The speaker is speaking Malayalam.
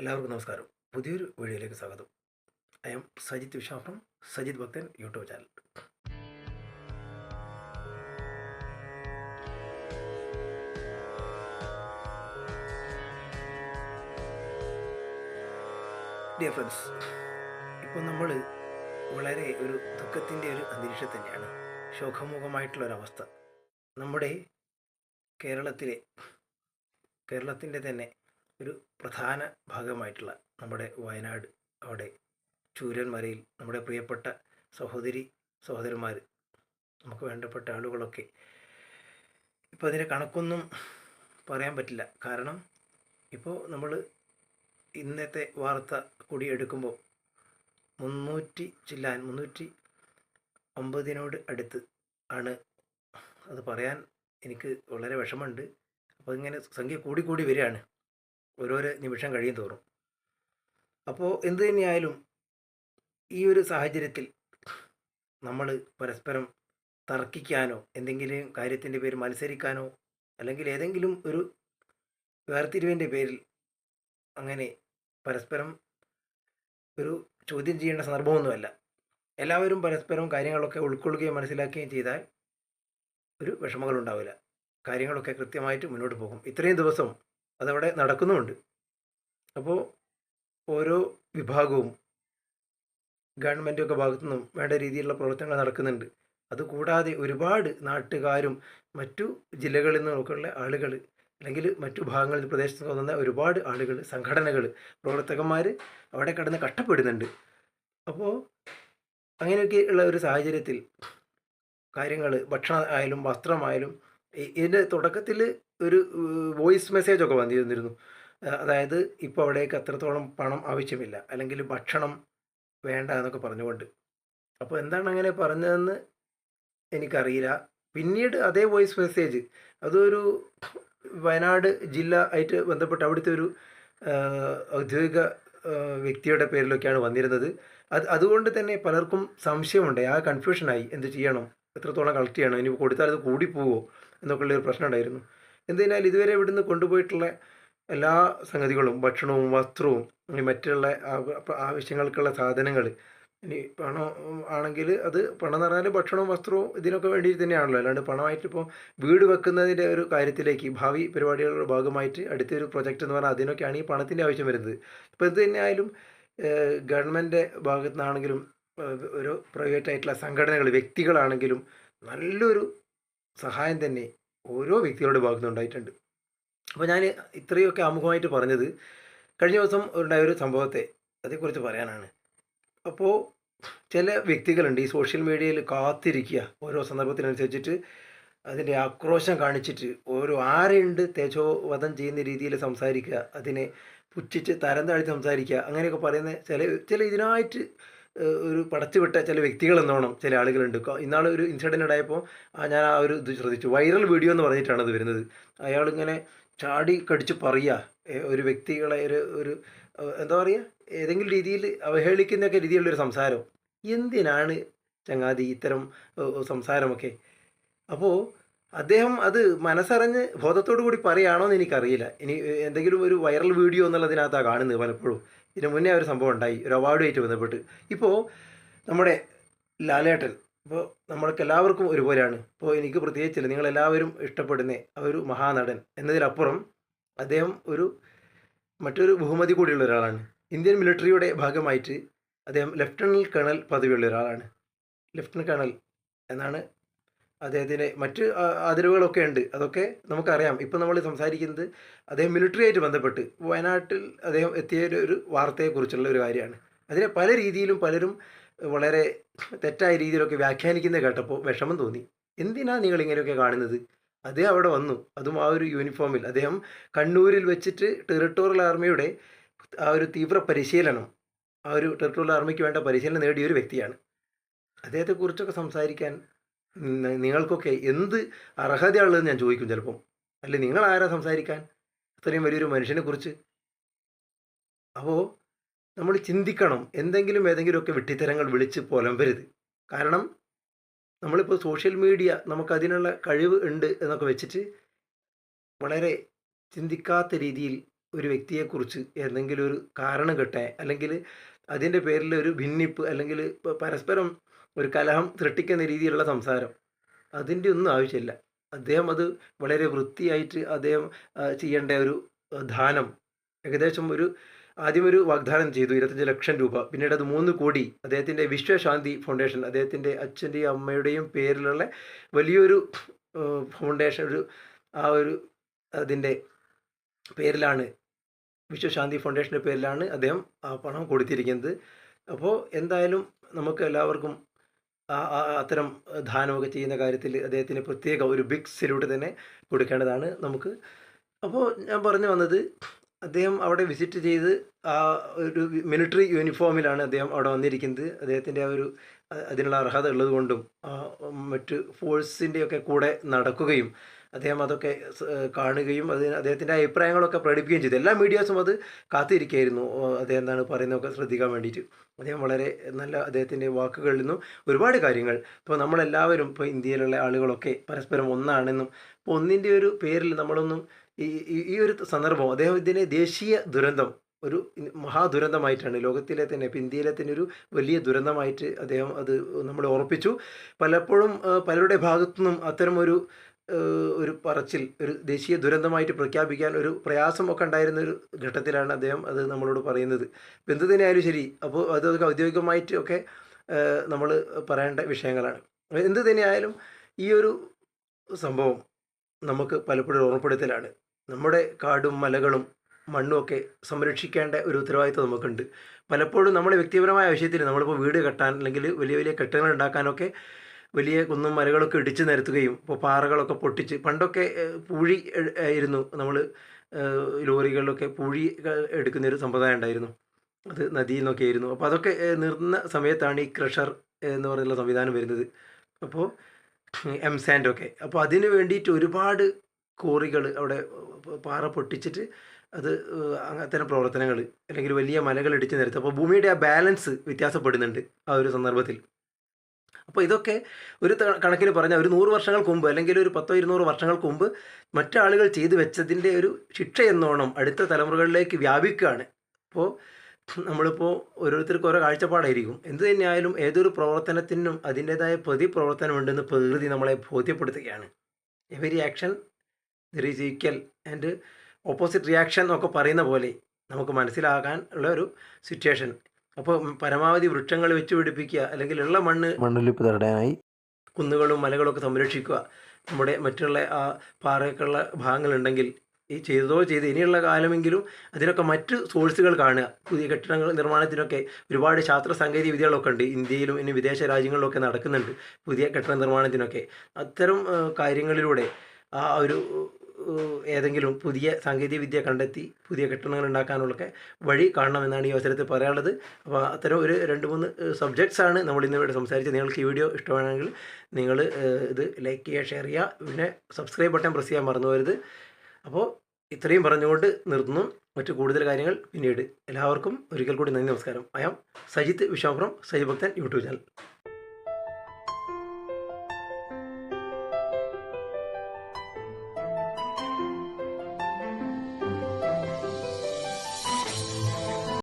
എല്ലാവർക്കും നമസ്കാരം. പുതിയൊരു വീഡിയോയിലേക്ക് സ്വാഗതം. I'm Sajith വിഷാ from Sajith Bhakthan YouTube channel. Dear friends ഇപ്പോൾ നമ്മൾ വളരെ ഒരു ദുഃഖത്തിന്റെ ഒരു അന്തരീക്ഷം തന്നെയാണ്. ശോകമുഖമായിട്ടുള്ളൊരവസ്ഥ നമ്മുടെ കേരളത്തിലെ കേരളത്തിന്റെ തന്നെ ഒരു പ്രധാന ഭാഗമായിട്ടുള്ള നമ്മുടെ വയനാട് അവിടെ ചൂരന്മലയിൽ നമ്മുടെ പ്രിയപ്പെട്ട സഹോദരി സഹോദരന്മാർ നമുക്ക് വേണ്ടപ്പെട്ട ആളുകളൊക്കെ ഇപ്പോൾ അതിന്റെ കണക്കൊന്നും പറയാൻ പറ്റില്ല. കാരണം ഇപ്പോൾ നമ്മൾ ഇന്നത്തെ വാർത്ത കൂടി എടുക്കുമ്പോൾ മുന്നൂറ്റി ചില്ലാൻ മുന്നൂറ്റി ഒമ്പതിനോട് അടുത്ത് ആണ് അത് പറയാൻ എനിക്ക് വളരെ വിഷമമുണ്ട്. അപ്പോൾ ഇങ്ങനെ സംഖ്യ കൂടി കൂടി വരികയാണ്. ഓരോരോ നിമിഷം കഴിയും തോറും അപ്പോൾ എന്ത് തന്നെയായാലും ഈ ഒരു സാഹചര്യത്തിൽ നമ്മൾ പരസ്പരം തർക്കിക്കാനോ എന്തെങ്കിലും കാര്യത്തിന്റെ പേരിൽ മത്സരിക്കാനോ അല്ലെങ്കിൽ ഏതെങ്കിലും ഒരു വേർതിരിവിന്റെ പേരിൽ അങ്ങനെ പരസ്പരം ഒരു ചോദ്യം ചെയ്യേണ്ട സന്ദർഭമൊന്നുമല്ല. എല്ലാവരും പരസ്പരം കാര്യങ്ങളൊക്കെ ഉൾക്കൊള്ളുകയും മനസ്സിലാക്കുകയും ചെയ്താൽ ഒരു വിഷമങ്ങളുണ്ടാവില്ല. കാര്യങ്ങളൊക്കെ കൃത്യമായിട്ട് മുന്നോട്ട് പോകും. ഇത്രയും ദിവസം അതവിടെ നടക്കുന്നുമുണ്ട്. അപ്പോൾ ഓരോ വിഭാഗവും ഗവൺമെന്റൊക്കെ ഭാഗത്തു നിന്നും വേണ്ട രീതിയിലുള്ള പ്രവർത്തനങ്ങൾ നടക്കുന്നുണ്ട്. അതുകൂടാതെ ഒരുപാട് നാട്ടുകാരും മറ്റു ജില്ലകളിൽ നിന്നൊക്കെയുള്ള ആളുകൾ അല്ലെങ്കിൽ മറ്റു ഭാഗങ്ങളിൽ പ്രദേശത്ത് തോന്നുന്ന ഒരുപാട് ആളുകൾ സംഘടനകൾ പ്രവർത്തകന്മാർ അവിടെ കിടന്ന് കഷ്ടപ്പെടുന്നുണ്ട്. അപ്പോൾ അങ്ങനെയൊക്കെ ഉള്ള ഒരു സാഹചര്യത്തിൽ കാര്യങ്ങൾ ഭക്ഷണം ആയാലും വസ്ത്രമായാലും ഇതിന്റെ തുടക്കത്തിൽ ഒരു വോയിസ് മെസ്സേജൊക്കെ വന്നിരുന്നിരുന്നു. ആ, അതായത് ഇപ്പോൾ അവിടേക്ക് അത്രത്തോളം പണം ആവശ്യമില്ല. അല്ലെങ്കിൽ ഭക്ഷണം വേണ്ട എന്നൊക്കെ പറഞ്ഞുകൊണ്ട്. അപ്പോൾ എന്താണ് അങ്ങനെ പറഞ്ഞതെന്ന് എനിക്കറിയില്ല. പിന്നീട് അതേ വോയിസ് മെസ്സേജ് അതൊരു വയനാട് ജില്ല ആയിട്ട് ബന്ധപ്പെട്ട് അവിടുത്തെ ഒരു ഔദ്യോഗിക വ്യക്തിയുടെ പേരിലൊക്കെയാണ് വന്നിരുന്നത്. അത് അതുകൊണ്ട് തന്നെ പലർക്കും സംശയമുണ്ട്. ആ കൺഫ്യൂഷനായി. എന്ത് ചെയ്യണം? എത്രത്തോളം കളക്ട് ചെയ്യണം? ഇനി കൊടുത്താൽ അത് കൂടിപ്പോവോ? എന്നൊക്കെയുള്ള ഒരു പ്രശ്നം ഉണ്ടായിരുന്നു. എന്തിനാൽ ഇതുവരെ ഇവിടുന്ന് കൊണ്ടുപോയിട്ടുള്ള എല്ലാ സംഗതികളും ഭക്ഷണവും വസ്ത്രവും മറ്റുള്ള ആവശ്യങ്ങൾക്കുള്ള സാധനങ്ങൾ ഇനി പണം ആണെങ്കിൽ അത് പണം എന്ന് പറഞ്ഞാൽ ഭക്ഷണവും വസ്ത്രവും ഇതിനൊക്കെ വേണ്ടി തന്നെയാണല്ലോ. അല്ലാണ്ട് പണമായിട്ട് ഇപ്പോൾ വീട് വെക്കുന്നതിന്റെ ഒരു കാര്യത്തിലേക്ക് ഭാവി പരിപാടികളുടെ ഭാഗമായിട്ട് അടുത്തൊരു പ്രൊജക്റ്റ് എന്ന് പറഞ്ഞാൽ അതിനൊക്കെയാണ് ഈ പണത്തിന്റെ ആവശ്യം വരുന്നത്. ഇപ്പോൾ എന്ത് തന്നെയായാലും ഗവൺമെന്റ് ഭാഗത്തു നിന്നാണെങ്കിലും ഒരു പ്രൈവറ്റ് ആയിട്ടുള്ള സംഘടനകൾ വ്യക്തികളാണെങ്കിലും നല്ലൊരു സഹായം തന്നെ ഓരോ വ്യക്തികളുടെ ഭാഗത്തു നിന്നുണ്ടായിട്ടുണ്ട് അപ്പോൾ ഞാൻ ഇത്രയൊക്കെ ആമുഖമായിട്ട് പറഞ്ഞത് കഴിഞ്ഞ ദിവസം ഉണ്ടായ ഒരു സംഭവത്തെ അതേക്കുറിച്ച് പറയാനാണ്. അപ്പോൾ ചില വ്യക്തികളുണ്ട് ഈ സോഷ്യൽ മീഡിയയിൽ കാത്തിരിക്കുക ഓരോ സന്ദർഭത്തിനനുസരിച്ചിട്ട് അതിന്റെ ആക്രോശം കാണിച്ചിട്ട് ഓരോ ആരെയുണ്ട് തേജോവധം ചെയ്യുന്ന രീതിയിൽ സംസാരിക്കുക അതിനെ പുച്ഛിച്ച് തരം താഴ്ത്തി സംസാരിക്കുക അങ്ങനെയൊക്കെ പറയുന്ന ചില ചില ഇതിനായിട്ട് ഒരു പടച്ചുവിട്ട ചില വ്യക്തികൾ എന്നോണം ചില ആളുകളുണ്ട്. ഇന്നാൾ ഒരു ഇൻസിഡന്റ് ഉണ്ടായപ്പോൾ ഞാൻ ആ ഒരു ഇത് ശ്രദ്ധിച്ചു. വൈറൽ വീഡിയോ എന്ന് പറഞ്ഞിട്ടാണ് അത് വരുന്നത്. അയാളിങ്ങനെ ചാടി കടിച്ച് പറയുക. ഒരു വ്യക്തികളെ ഒരു ഒരു എന്താ പറയുക ഏതെങ്കിലും രീതിയിൽ അവഹേളിക്കുന്നൊക്കെ രീതിയിലുള്ളൊരു സംസാരം. എന്തിനാണ് ചങ്ങാതി ഇത്തരം സംസാരമൊക്കെ? അപ്പോൾ അദ്ദേഹം അത് മനസ്സറിഞ്ഞ് ബോധത്തോടു കൂടി പറയുകയാണോ എന്ന് എനിക്കറിയില്ല. ഇനി എന്തെങ്കിലും ഒരു വൈറൽ വീഡിയോ എന്നുള്ളതിനകത്താണ് കാണുന്നത് പലപ്പോഴും. ഇതിന് മുന്നേ ഒരു സംഭവം ഉണ്ടായി ഒരു അവാർഡുമായിട്ട് ബന്ധപ്പെട്ട്. ഇപ്പോൾ നമ്മുടെ ലാലേട്ടൻ ഇപ്പോൾ നമ്മൾക്ക് എല്ലാവർക്കും ഒരുപോലെയാണ്. ഇപ്പോൾ എനിക്ക് പ്രത്യേകിച്ചില്ല നിങ്ങളെല്ലാവരും ഇഷ്ടപ്പെടുന്ന ഒരു മഹാനടൻ എന്നതിലപ്പുറം അദ്ദേഹം ഒരു മറ്റൊരു ബഹുമതി കൂടിയുള്ള ഒരാളാണ്. ഇന്ത്യൻ മിലിറ്ററിയുടെ ഭാഗമായിട്ട് അദ്ദേഹം ലഫ്റ്റനന്റ് കേണൽ പദവിയുള്ള ഒരാളാണ്. ലഫ്റ്റനന്റ് കേണൽ എന്നാണ് അദ്ദേഹത്തിന് മറ്റ് അതിരുകളൊക്കെ ഉണ്ട്. അതൊക്കെ നമുക്കറിയാം. ഇപ്പം നമ്മൾ സംസാരിക്കുന്നത് അദ്ദേഹം മിലിറ്ററി ആയിട്ട് ബന്ധപ്പെട്ട് വയനാട്ടിൽ അദ്ദേഹം എത്തിയ ഒരു- വാർത്തയെക്കുറിച്ചുള്ള ഒരു കാര്യമാണ്. അതിനെ പല രീതിയിലും പലരും വളരെ തെറ്റായ രീതിയിലൊക്കെ വ്യാഖ്യാനിക്കുന്നത് കേട്ടപ്പോൾ വിഷമം തോന്നി. എന്തിനാണ് നിങ്ങൾ ഇങ്ങനെയൊക്കെ കാണുന്നത്? അദ്ദേഹം അവിടെ വന്നു. അതും ആ ഒരു യൂണിഫോമിൽ അദ്ദേഹം കണ്ണൂരിൽ വെച്ചിട്ട് ടെറിട്ടോറിയൽ ആർമിയുടെ ആ ഒരു തീവ്ര പരിശീലനം ആ ഒരു ടെറിട്ടോറിയൽ ആർമിക്ക് വേണ്ട പരിശീലനം നേടിയ ഒരു വ്യക്തിയാണ്. അദ്ദേഹത്തെക്കുറിച്ചൊക്കെ സംസാരിക്കാൻ നിങ്ങൾക്കൊക്കെ എന്ത് അർഹതയുള്ളതെന്ന് ഞാൻ ചോദിക്കും ചിലപ്പം. അല്ലെ നിങ്ങൾ ആരാ സംസാരിക്കാൻ? അത്രയും വലിയൊരു മനുഷ്യനെ കുറിച്ച്. അപ്പോൾ നമ്മൾ ചിന്തിക്കണം എന്തെങ്കിലും ഏതെങ്കിലുമൊക്കെ വെട്ടിത്തരങ്ങൾ വിളിച്ച് പുലമ്പരുത്. കാരണം നമ്മളിപ്പോൾ സോഷ്യൽ മീഡിയ നമുക്കതിനുള്ള കഴിവ് ഉണ്ട് എന്നൊക്കെ വെച്ചിട്ട് വളരെ ചിന്തിക്കാത്ത രീതിയിൽ ഒരു വ്യക്തിയെക്കുറിച്ച് എന്തെങ്കിലും ഒരു കാരണം കെട്ടെ അല്ലെങ്കിൽ അതിന്റെ പേരിൽ ഒരു ഭിന്നിപ്പ് അല്ലെങ്കിൽ പരസ്പരം ഒരു കലഹം സൃഷ്ടിക്കുന്ന രീതിയിലുള്ള സംസാരം. അതിന്റെ ഒന്നും ആവശ്യമില്ല. അദ്ദേഹം അത് വളരെ വൃത്തിയായിട്ട് അദ്ദേഹം ചെയ്യേണ്ട ഒരു ദാനം. ഏകദേശം ഒരു ആദ്യം ഒരു വാഗ്ദാനം ചെയ്തു ഇരുപത്തഞ്ച് ലക്ഷം രൂപ. പിന്നീട് അത് മൂന്ന് കോടി. അദ്ദേഹത്തിന്റെ വിശ്വശാന്തി ഫൗണ്ടേഷൻ അദ്ദേഹത്തിന്റെ അച്ഛന്റെയും അമ്മയുടെയും പേരിലുള്ള വലിയൊരു ഫൗണ്ടേഷൻ ഒരു ആ ഒരു അതിന്റെ പേരിലാണ് വിശ്വശാന്തി ഫൗണ്ടേഷന്റെ പേരിലാണ് അദ്ദേഹം ആ പണം കൊടുത്തിരിക്കുന്നത്. അപ്പോൾ എന്തായാലും നമുക്ക് എല്ലാവർക്കും അത്തരം ദാനമൊക്കെ ചെയ്യുന്ന കാര്യത്തിൽ അദ്ദേഹത്തിന് പ്രത്യേക ഒരു ബിഗ് സല്യൂട്ട് തന്നെ കൊടുക്കേണ്ടതാണ് നമുക്ക്. അപ്പോൾ ഞാൻ പറഞ്ഞു വന്നത് അദ്ദേഹം അവിടെ വിസിറ്റ് ചെയ്ത് ആ ഒരു മിലിറ്ററി യൂണിഫോമിലാണ് അദ്ദേഹം അവിടെ വന്നിരിക്കുന്നത്. അദ്ദേഹത്തിന്റെ ആ ഒരു അതിനുള്ള അർഹത ഉള്ളതുകൊണ്ടും മറ്റ് ഫോഴ്സിന്റെയൊക്കെ കൂടെ നടക്കുകയും അദ്ദേഹം അതൊക്കെ കാണുകയും അത് അദ്ദേഹത്തിന്റെ അഭിപ്രായങ്ങളൊക്കെ പ്രകടിപ്പിക്കുകയും ചെയ്തു. എല്ലാ മീഡിയാസും അത് കാത്തിരിക്കുകയായിരുന്നു. അദ്ദേഹം എന്താണ് പറയുന്നതൊക്കെ ശ്രദ്ധിക്കാൻ വേണ്ടിയിട്ട്. അദ്ദേഹം വളരെ നല്ല അദ്ദേഹത്തിന്റെ വാക്കുകളിൽ നിന്നും ഒരുപാട് കാര്യങ്ങൾ. ഇപ്പോൾ നമ്മളെല്ലാവരും ഇപ്പോൾ ഇന്ത്യയിലുള്ള ആളുകളൊക്കെ പരസ്പരം ഒന്നാണെന്നും ഇപ്പോൾ ഒന്നിന്റെ ഒരു പേരിൽ നമ്മളൊന്നും ഈ ഈ- ഒരു സന്ദർഭം അദ്ദേഹം ഇതിനെ ദേശീയ ദുരന്തം ഒരു മഹാദുരന്തമായിട്ടാണ് ലോകത്തിലെ തന്നെ ഇപ്പം ഇന്ത്യയിലെ തന്നെ ഒരു വലിയ ദുരന്തമായിട്ട് അദ്ദേഹം അത് നമ്മളെ ഓർപ്പിച്ചു പലപ്പോഴും പലരുടെ ഭാഗത്തു നിന്നും അത്തരം ഒരു പറച്ചിൽ ഒരു ദേശീയ ദുരന്തമായിട്ട് പ്രഖ്യാപിക്കാൻ ഒരു പ്രയാസമൊക്കെ ഉണ്ടായിരുന്ന ഒരു ഘട്ടത്തിലാണ് അദ്ദേഹം അത് നമ്മളോട് പറയുന്നത്. ഇപ്പം എന്ത് തന്നെയായാലും ശരി അപ്പോൾ അതൊക്കെ ഔദ്യോഗികമായിട്ട് ഒക്കെ നമ്മൾ പറയേണ്ട വിഷയങ്ങളാണ്. എന്ത് തന്നെയായാലും ഈ ഒരു സംഭവം നമുക്ക് പലപ്പോഴും ഓർമ്മപ്പെടുത്തലാണ്. നമ്മുടെ കാടും മലകളും മണ്ണും ഒക്കെ സംരക്ഷിക്കേണ്ട ഒരു ഉത്തരവാദിത്വം നമുക്കുണ്ട്. പലപ്പോഴും നമ്മുടെ വ്യക്തിപരമായ ആവശ്യത്തിന് നമ്മളിപ്പോൾ വീട് കെട്ടാൻ അല്ലെങ്കിൽ വലിയ വലിയ കെട്ടിടങ്ങൾ ഉണ്ടാക്കാനൊക്കെ വലിയ കുന്നും മരകളൊക്കെ ഇടിച്ചു നിരത്തുകയും ഇപ്പോൾ പാറകളൊക്കെ പൊട്ടിച്ച് പണ്ടൊക്കെ പൂഴി ആയിരുന്നു നമ്മൾ ലോറികളിലൊക്കെ പൂഴി ക- എടുക്കുന്നൊരു സമ്പ്രദായം ഉണ്ടായിരുന്നു. അത് നദിയിൽ നിന്നൊക്കെ ആയിരുന്നു. അപ്പോൾ അതൊക്കെ നിർന്ന സമയത്താണ് ഈ ക്രഷർ എന്ന് പറഞ്ഞുള്ള സംവിധാനം വരുന്നത്. അപ്പോൾ എം സാൻഡൊക്കെ അപ്പോൾ അതിന് വേണ്ടിയിട്ട് ഒരുപാട് കോറികൾ അവിടെ പാറ പൊട്ടിച്ചിട്ട് അത് അത്തരം പ്രവർത്തനങ്ങൾ അല്ലെങ്കിൽ വലിയ മലകൾ ഇടിച്ചു നിരത്തും അപ്പോൾ ഭൂമിയുടെ ആ ബാലൻസ് വ്യത്യാസപ്പെടുന്നുണ്ട് ആ ഒരു സന്ദർഭത്തിൽ. അപ്പോൾ ഇതൊക്കെ ഒരു കണക്കിന് പറഞ്ഞാൽ ഒരു നൂറ് വർഷങ്ങൾക്ക് മുമ്പ് അല്ലെങ്കിൽ ഒരു പത്തോ ഇരുന്നൂറ് വർഷങ്ങൾക്ക് മുമ്പ് മറ്റാളുകൾ ചെയ്തു വെച്ചതിന്റെ ഒരു ശിക്ഷ എന്നോണം അടുത്ത തലമുറകളിലേക്ക് വ്യാപിക്കുകയാണ്. അപ്പോൾ നമ്മളിപ്പോൾ ഓരോരുത്തർക്കും ഓരോ കാഴ്ചപ്പാടായിരിക്കും. എന്ത് തന്നെയായാലും ഏതൊരു പ്രവർത്തനത്തിനും അതിന്റേതായ പ്രതിപ്രവർത്തനമുണ്ടെന്ന് പ്രകൃതി നമ്മളെ ബോധ്യപ്പെടുത്തുകയാണ്. Every action there is equal and opposite reaction എന്നൊക്കെ പറയുന്ന പോലെ നമുക്ക് മനസ്സിലാകാൻ ഉള്ള ഒരു സിറ്റുവേഷൻ അപ്പോൾ പരമാവധി വൃക്ഷങ്ങൾ വെച്ച് പിടിപ്പിക്കുക അല്ലെങ്കിൽ ഉള്ള മണ്ണ് മണ്ണൊലിപ്പ് തടയാനായി. കുന്നുകളും മലകളും ഒക്കെ സംരക്ഷിക്കുക. നമ്മുടെ മറ്റുള്ള ആ പാറയൊക്കെയുള്ള ഭാഗങ്ങളുണ്ടെങ്കിൽ ഈ ചെയ്തതോ ചെയ്ത് ഇനിയുള്ള കാലമെങ്കിലും അതിനൊക്കെ മറ്റ് സോഴ്സുകൾ കാണുക. പുതിയ കെട്ടിടങ്ങൾ നിർമ്മാണത്തിനൊക്കെ ഒരുപാട് ശാസ്ത്ര സാങ്കേതിക വിദ്യകളൊക്കെ ഉണ്ട്. ഇന്ത്യയിലും ഇനി വിദേശ രാജ്യങ്ങളിലൊക്കെ നടക്കുന്നുണ്ട് പുതിയ കെട്ടിട നിർമ്മാണത്തിനൊക്കെ. അത്തരം കാര്യങ്ങളിലൂടെ ആ ഒരു ഏതെങ്കിലും പുതിയ സാങ്കേതിക വിദ്യ കണ്ടെത്തി പുതിയ കെട്ടിടങ്ങൾ ഉണ്ടാക്കാനുള്ളൊക്കെ വഴി കാണണമെന്നാണ് ഈ അവസരത്തിൽ പറയാനുള്ളത്. അപ്പോൾ അത്തരം ഒരു രണ്ട് മൂന്ന് സബ്ജക്ട്സ് ആണ് നമ്മൾ ഇന്ന് ഇവിടെ സംസാരിച്ചത്. നിങ്ങൾക്ക് ഈ വീഡിയോ ഇഷ്ടമാണെങ്കിൽ നിങ്ങൾ ഇത് ലൈക്ക് ചെയ്യുക ഷെയർ ചെയ്യുക. പിന്നെ സബ്സ്ക്രൈബ് ബട്ടൺ പ്രസ് ചെയ്യാൻ മറന്നു വരുത് അപ്പോൾ ഇത്രയും പറഞ്ഞുകൊണ്ട് നിർത്തുന്നു. മറ്റു കൂടുതൽ കാര്യങ്ങൾ പിന്നീട്. എല്ലാവർക്കും ഒരിക്കൽ കൂടി നന്ദി നമസ്കാരം. I am Sajith Vishwapuram Saji Bhakthan YouTube channel